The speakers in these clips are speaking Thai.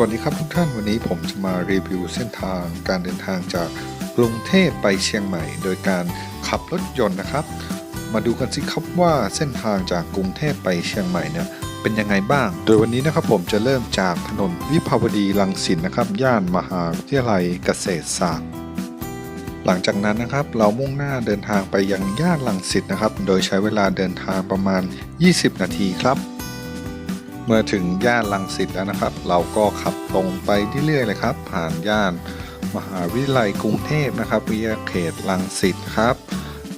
วัสดีครับทุกท่านวันนี้ผมจะมารีวิวเส้นทางการเดินทางจากกรุงเทพไปเชียงใหม่ โดยการขับรถยนต์นะครับ มาดูกันสิครับว่าเส้นทางจากกรุงเทพไปเชียงใหม่เนี่ยเป็นยังไงบ้าง โดยวันนี้นะครับผมจะเริ่มจากถนนวิภาวดีรังสิตนะครับ ย่านมหาวิทยาลัยเกษตรศาสตร์ หลังจากนั้นนะครับเรามุ่งหน้าเดินทางไปยังย่านลังสิตนะครับ โดยใช้เวลาเดินทางประมาณ 20 นาทีครับ เมื่อถึงย่านลังสิตแล้วนะครับ เราก็ขับตรงไปเรื่อยๆเลยครับ ผ่านย่านมหาวิทยาลัยกรุงเทพนะครับวิทยาเขตลังสิตครับ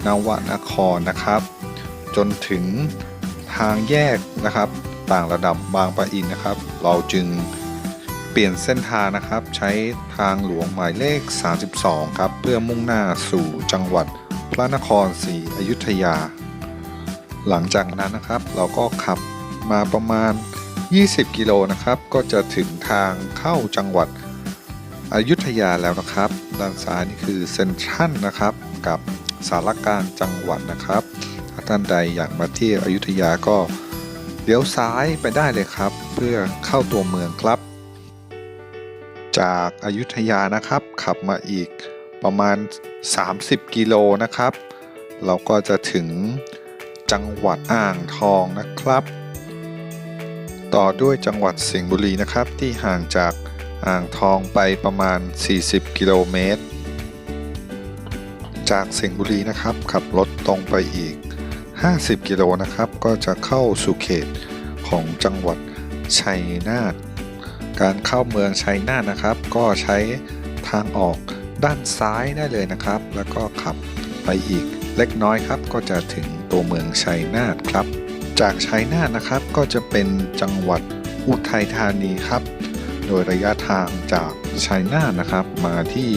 นวนครนะครับ จนถึงทางแยกนะครับ ต่างระดับบางปะอินนะครับ เราจึงเปลี่ยนเส้นทางนะครับ ใช้ทางหลวงหมายเลข 32 ครับ เพื่อมุ่งหน้าสู่จังหวัดพระนครศรีอยุธยา หลังจากนั้นนะครับ เราก็ขับมาประมาณ 20 กิโลนะครับ ก็จะถึงทางเข้าจังหวัดอยุธยาแล้วนะครับ ด้านซ้ายนี่คือเซ็นทรัลนะครับ กับสารกลางจังหวัดนะครับถ้าท่านใดอยากมาเที่ยวอยุธยาก็เลี้ยวซ้ายไปได้เลยครับ เพื่อเข้าตัวเมืองครับ จากอายุทยานะครับ ขับมาอีกประมาณ 30 กิโลนะครับ เราก็จะถึงจังหวัดอ่างทองนะครับ ต่อด้วยจังหวัดสิงห์บุรีนะครับ ที่ห่างจากอ่างทองไปประมาณ 40 กิโลเมตร จากสิงห์บุรีนะครับ ขับรถตรงไปอีก 50 กิโลนะครับ ก็จะเข้าสู่เขตของจังหวัดชัยนาทการเข้าเมืองชัยนาทนะครับ ก็ใช้ทางออกด้านซ้ายได้เลยนะครับ แล้วก็ขับไปอีกเล็กน้อยครับ ก็จะถึงตัวเมืองชัยนาทครับ จากชัยนาทนะครับ ก็จะเป็นจังหวัดอุทัยธานีครับ โดยระยะทางจากชัยนาทนะครับ มาที่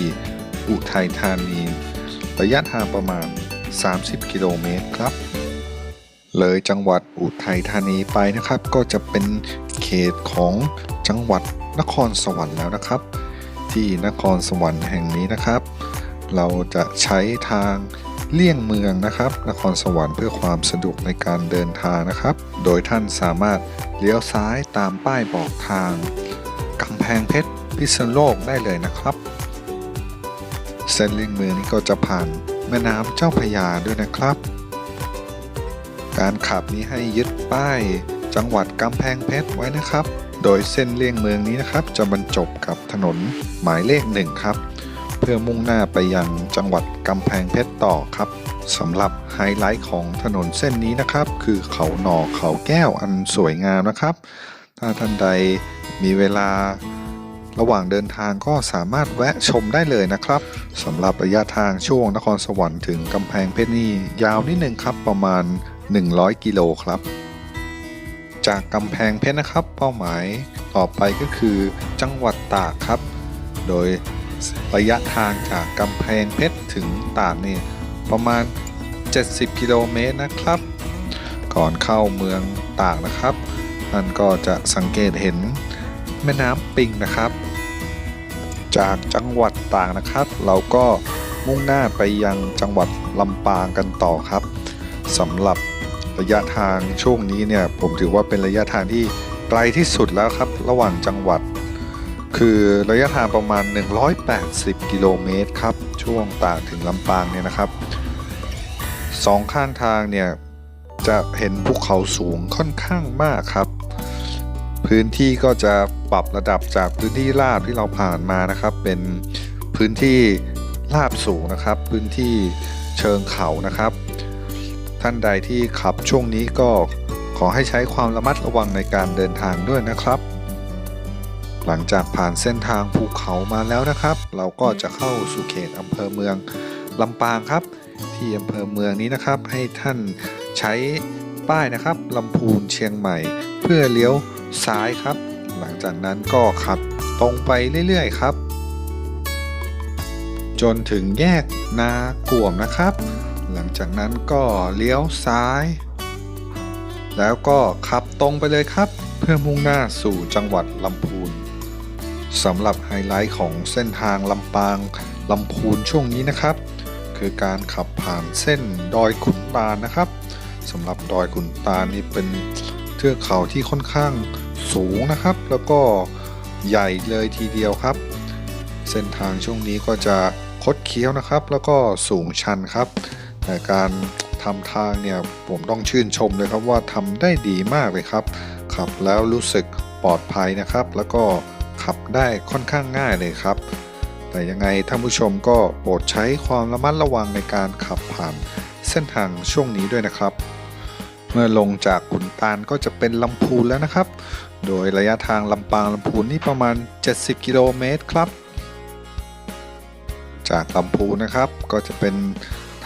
อุทัยธานี ระยะทางประมาณ 30 กิโลเมตรครับ เลยจังหวัดอุทัยธานีไปนะครับ ก็จะเป็นเขตของจังหวัดนครสวรรค์แล้วนะครับ ที่นครสวรรค์แห่งนี้นะครับ เราจะใช้ทาง เลี่ยงเมืองนะครับ นครสวรรค์เพื่อความสะดวกในการเดินทางนะครับ โดยท่านสามารถเลี้ยวซ้ายตามป้ายบอกทางกำแพงเพชรพิษณุโลกได้เลยนะครับเส้นเลี่ยงเมืองนี้ก็จะผ่านแม่น้ำเจ้าพยาด้วยนะครับ การขับนี้ให้ยึดป้ายจังหวัดกำแพงเพชรไว้นะครับ โดยเส้นเลี่ยงเมืองนี้นะครับ จะบรรจบกับถนนหมายเลขหนึ่งครับ เพื่อมุ่งหน้าไปยังจังหวัดกำแพงเพชรต่อครับสำหรับไฮไลท์ของถนนเส้นนี้นะครับ คือเขาหนอเขาแก้วอันสวยงามนะครับ ถ้าท่านใดมีเวลาระหว่างเดินทางก็สามารถแวะชมได้เลยนะครับสำหรับระยะทางช่วงนครสวรรค์ถึงกำแพงเพชรนี่ยาวนิดนึงครับประมาณ 100 กิโลครับ จากกำแพงเพชรนะครับ เป้าหมายต่อไปก็คือจังหวัดตากครับ โดย ระยะทางจากกำแพงเพชรถึงตากนี่ประมาณ 70 กิโลเมตรนะครับ ก่อนเข้าเมืองตากนะครับท่นก็จะสังเกตเห็นแม่น้ำปิงนะครับ จากจังหวัดตากนะครับ เราก็มุ่งหน้าไปยังจังหวัดลำปางกันต่อครับสำหรับระยะทางช่วงนี้เนี่ยผมถือว่าเป็นระยะทางที่ไกลที่สุดแล้วครับ ระหว่างจังหวัด คือระยะทางประมาณ 180 กิโลเมตรครับ ช่วงตากถึงลำปางเนี่ยนะครับสองข้างทางเนี่ย จะเห็นภูเขาสูงค่อนข้างมากครับ พื้นที่ก็จะปรับระดับจากพื้นที่ราบที่เราผ่านมานะครับ เป็นพื้นที่ราบสูงนะครับ พื้นที่เชิงเขานะครับ ท่านใดที่ขับช่วงนี้ก็ขอให้ใช้ความระมัดระวังในการเดินทางด้วยนะครับ หลังจากผ่านเส้นทางภูเขามาแล้วนะครับ เราก็จะเข้าสู่เขตอำเภอเมืองลำปางครับ ที่อำเภอเมืองนี้นะครับ ให้ท่านใช้ป้ายนะครับลำพูนเชียงใหม่ เพื่อเลี้ยวซ้ายครับ หลังจากนั้นก็ขับตรงไปเรื่อยๆครับ จนถึงแยกนากวมนะครับ หลังจากนั้นก็เลี้ยวซ้าย แล้วก็ขับตรงไปเลยครับ เพื่อมุ่งหน้าสู่จังหวัดลำพูน สำหรับไฮไลท์ของเส้นทางลำปางลำพูนช่วงนี้นะครับ คือการขับผ่านเส้นดอยขุนตาลนะครับสำหรับดอยขุนตาลนี่เป็นเทือกเขาที่ค่อนข้างสูงนะครับ แล้วก็ใหญ่เลยทีเดียวครับ เส้นทางช่วงนี้ก็จะคดเคี้ยวนะครับ แล้วก็สูงชันครับ แต่การทำทางเนี่ยผมต้องชื่นชมเลยครับว่าทำได้ดีมากเลยครับขับแล้วรู้สึกปลอดภัยนะครับ แล้วก็ ขับได้ค่อนข้างง่ายเลยครับ แต่ยังไงท่านผู้ชมก็โปรดใช้ความระมัดระวังในการขับผ่านเส้นทางช่วงนี้ด้วยนะครับ เมื่อลงจากขุนตาลก็จะเป็นลำพูนแล้วนะครับ โดยระยะทางลำปางลำพูนนี่ประมาณ 70 กิโลเมตรครับ จากลำพูนนะครับก็จะเป็น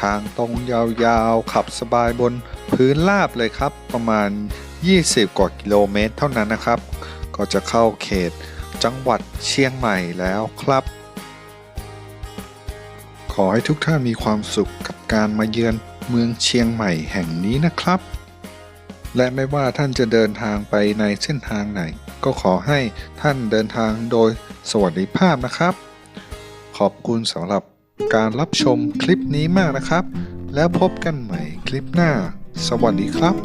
ทางตรงยาวๆ ขับสบายบนพื้นราบเลยครับ ประมาณ 20 กว่ากิโลเมตรเท่านั้นนะครับ ก็จะเข้าเขต จังหวัดเชียงใหม่แล้วครับ ขอให้ทุกท่านมีความสุขกับการมาเยือนเมืองเชียงใหม่แห่งนี้นะครับ และไม่ว่าท่านจะเดินทางไปในเส้นทางไหน ก็ขอให้ท่านเดินทางโดยสวัสดิภาพนะครับ ขอบคุณสำหรับการรับชมคลิปนี้มากนะครับ แล้วพบกันใหม่คลิปหน้า สวัสดีครับ